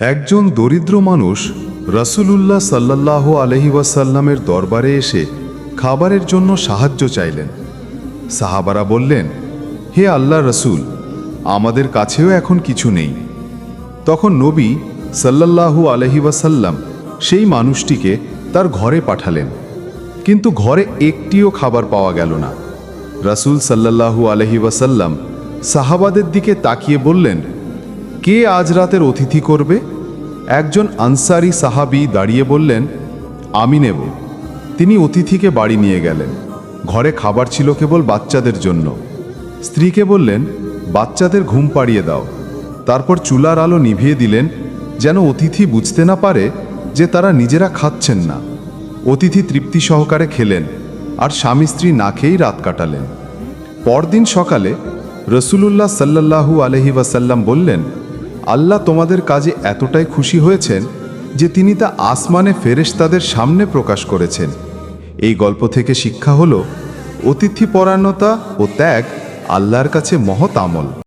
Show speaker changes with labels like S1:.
S1: একজন দরিদ্র মানুষ রসুলুল্লাহ সাল্লাহ আলহি ওয়াসাল্লামের দরবারে এসে খাবারের জন্য সাহায্য চাইলেন। সাহাবারা বললেন, হে আল্লাহ রসুল, আমাদের কাছেও এখন কিছু নেই। তখন নবী সাল্লাল্লাহু আলহি সেই মানুষটিকে তার ঘরে পাঠালেন। কিন্তু ঘরে একটিও খাবার পাওয়া গেল না। রাসূল সাল্লাল্লাহু আলহি সাহাবাদের দিকে তাকিয়ে বললেন কে আজ রাতের অতিথি করবে? একজন আনসারি সাহাবি দাঁড়িয়ে বললেন, আমি নেব। তিনি অতিথিকে বাড়ি নিয়ে গেলেন। ঘরে খাবার ছিল কেবল বাচ্চাদের জন্য। স্ত্রীকে বললেন, বাচ্চাদের ঘুম পাড়িয়ে দাও। তারপর চুলার আলো নিভিয়ে দিলেন, যেন অতিথি বুঝতে না পারে যে তারা নিজেরা খাচ্ছেন না। অতিথি তৃপ্তি সহকারে খেলেন আর স্বামী স্ত্রী না খেয়েই রাত কাটালেন। পরদিন সকালে রসুলুল্লাহ সাল্লাল্লাহু আলহি ওয়াসাল্লাম বললেন আল্লাহ তোমাদের কাজে এতটাই খুশি হয়েছেন যে তিনি তা আসমানে ফেরেশতাদের সামনে প্রকাশ করেছেন। এই গল্প থেকে শিক্ষা হল, অতিথি পরায়ণতা ও ত্যাগ আল্লাহর কাছে মহৎ আমল।